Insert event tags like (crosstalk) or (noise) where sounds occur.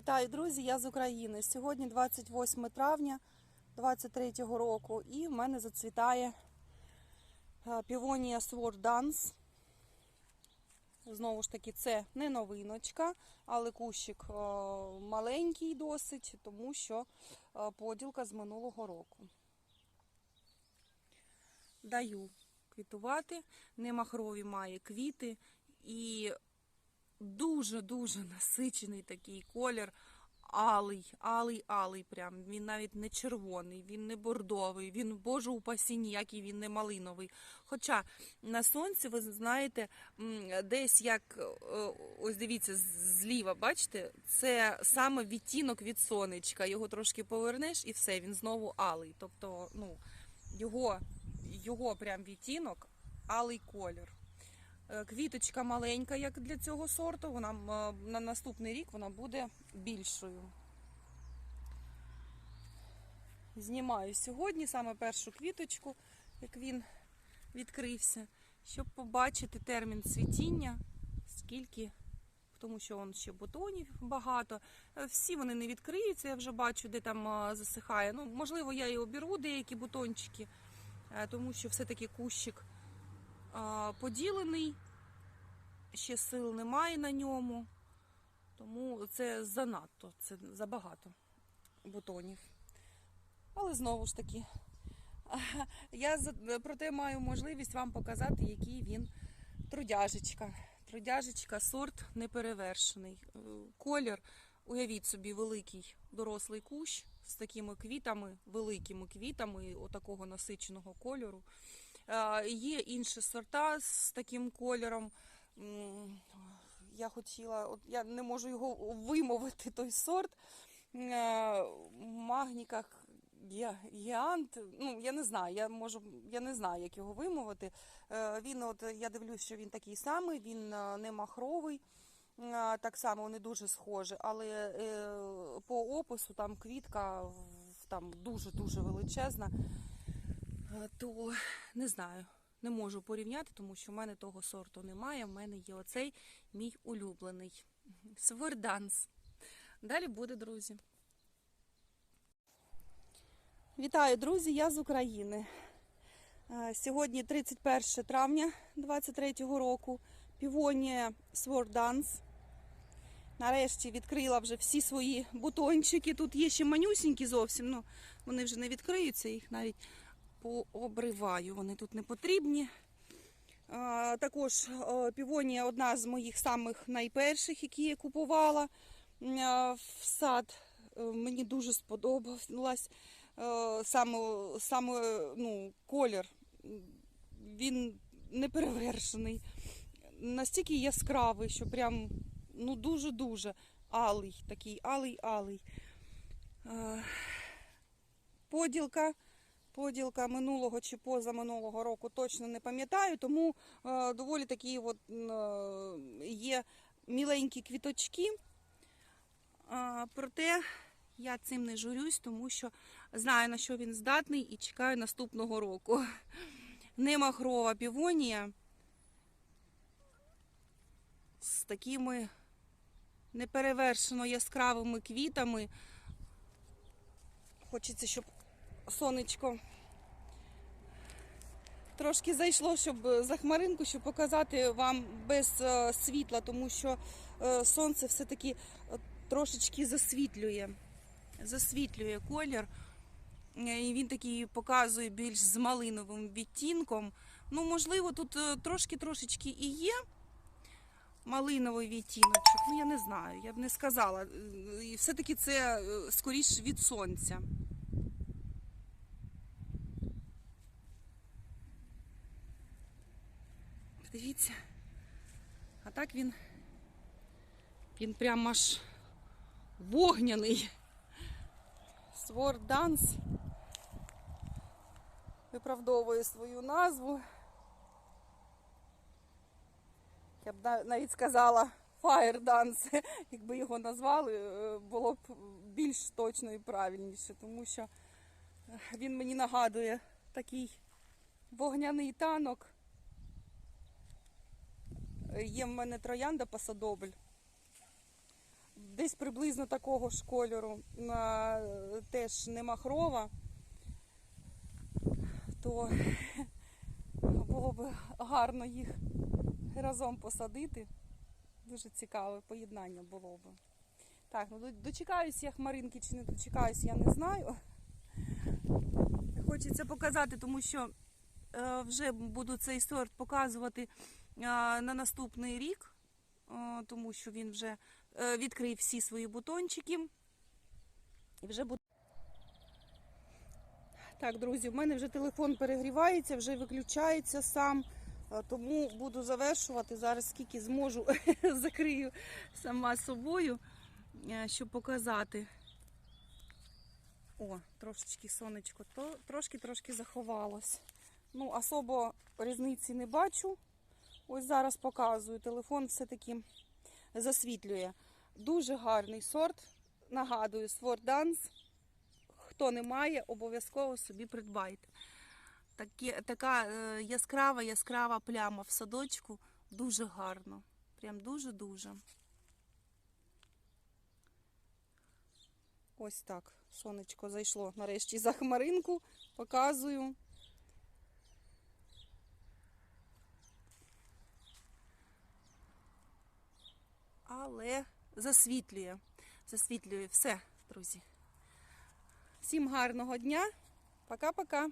Вітаю, друзі! Я з України. Сьогодні 28 травня 2023 року, і в мене зацвітає е, півонія Sword Dance. Знову ж таки, це не новиночка, але кущик е, маленький досить, тому що е, поділка з минулого року. Даю квітувати, немахрові має квіти і дуже-дуже насичений такий колір. Алий, алий, алий прям. Він навіть не червоний, він не бордовий, він, боже упасі, ніякий він не малиновий. Хоча на сонці, ви знаєте, десь як, е, ось дивіться, зліва, бачите, це саме відтінок від сонечка. Його трошки повернеш і все, він знову алий. Тобто, ну, його, його прям відтінок, алий колір. Е, Квіточка маленька, як для цього сорту. Вона е, на наступний рік вона буде більшою. Знімаю сьогодні саме першу квіточку, як він відкрився, щоб побачити термін цвітіння, скільки, тому що он ще бутонів багато. Е, Всі вони не відкриються, я вже бачу, де там засихає. Ну, можливо, я і обіру деякі бутончики, тому що все-таки кущик поділений, ще сил немає на ньому, тому це занадто, це забагато бутонів. Але знову ж таки, (laughs) я проте маю можливість вам показати, який він трудяжечка. Трудяжечка, сорт неперевершений. Колір, уявіть собі, великий дорослий кущ з такими квітами, великими квітами, отакого насиченого кольору. Є інші сорта з таким кольором. Я хотіла, от я не можу його вимовити, той сорт. Е, В магніках Ге- ну я не знаю, я можу, я не знаю, як його вимовити. Е, Він, от я дивлюсь, що він такий самий, він е, не махровий. Так само вони дуже схожі, але по опису там квітка там дуже-дуже величезна. Е, То не знаю, не можу порівняти, тому що в мене того сорту немає. В мене є оцей мій улюблений Сверданс. Далі буде, друзі. Вітаю, друзі! Я з України. Е, Сьогодні 31 травня 2023 року. Півонія Сворданс. Нарешті відкрила вже всі свої бутончики. Тут є ще манюсінькі зовсім. Ну, вони вже не відкриються, їх навіть пообриваю. Вони тут не потрібні. Також е, півонія одна з моїх самих найперших, які я купувала в сад. Е, Мені дуже сподобалась е, саме, саме ну, колір. Він неперевершений. Настільки яскравий, що прям ну, дуже-дуже алий, такий алий-алий. Поділка поділка минулого чи позаминулого року точно не пам'ятаю, тому е, доволі такі от, е, є міленькі квіточки. Проте я цим не журюсь, тому що знаю, на що він здатний і чекаю наступного року. Немахрова півонія з такими неперевершено яскравими квітами. Хочеться, щоб сонечко трошки зайшло, щоб е, за хмаринку, щоб показати вам без е, світла, тому що е, сонце все-таки трошечки засвітлює. Засвітлює колір. І він такий показує більш з малиновим відтінком. Ну, можливо, тут трошки-трошечки і є малиновий відтіночок. Ну, я не знаю, я б не сказала. І все-таки це скоріш від сонця. Дивіться. А так він. Він прям аж вогняний. Сворданс виправдовує свою назву. Я б навіть сказала Fire Dance, якби його назвали, е, було б більш точно і правильніше, тому що е, він мені нагадує такий вогняний танок. Є в мене троянда пасадобль. десь приблизно такого ж кольору, теж не махрова, то (laughs) було б гарно їх разом посадити. Дуже цікаве поєднання було б. Так, ну до- дочекаюсь я хмаринки чи не дочекаюсь, я не знаю. Хочеться показати, тому що е, вже буду цей сорт показувати е, на наступний рік, тому що він вже е, відкрив всі свої бутончики. І вже буде. Так, друзі, в мене вже телефон перегрівається, вже виключається сам. е, Тому буду завершувати. Зараз скільки зможу, (laughs) закрию сама собою, е, щоб показати. О, трошечки сонечко, то трошки-трошки заховалось. Ну, особо різниці не бачу. Ось зараз показую. Телефон все-таки засвітлює. Дуже гарний сорт. Нагадую, Dance. Хто не має, обов'язково собі придбайте. Такі, така е, яскрава, яскрава пляма в садочку. Дуже гарно. Прям дуже-дуже. Ось так. Сонечко зайшло нарешті за хмаринку. Показую. Але засвітлює. Засвітлює все, друзі. Всім гарного дня. Пока-пока.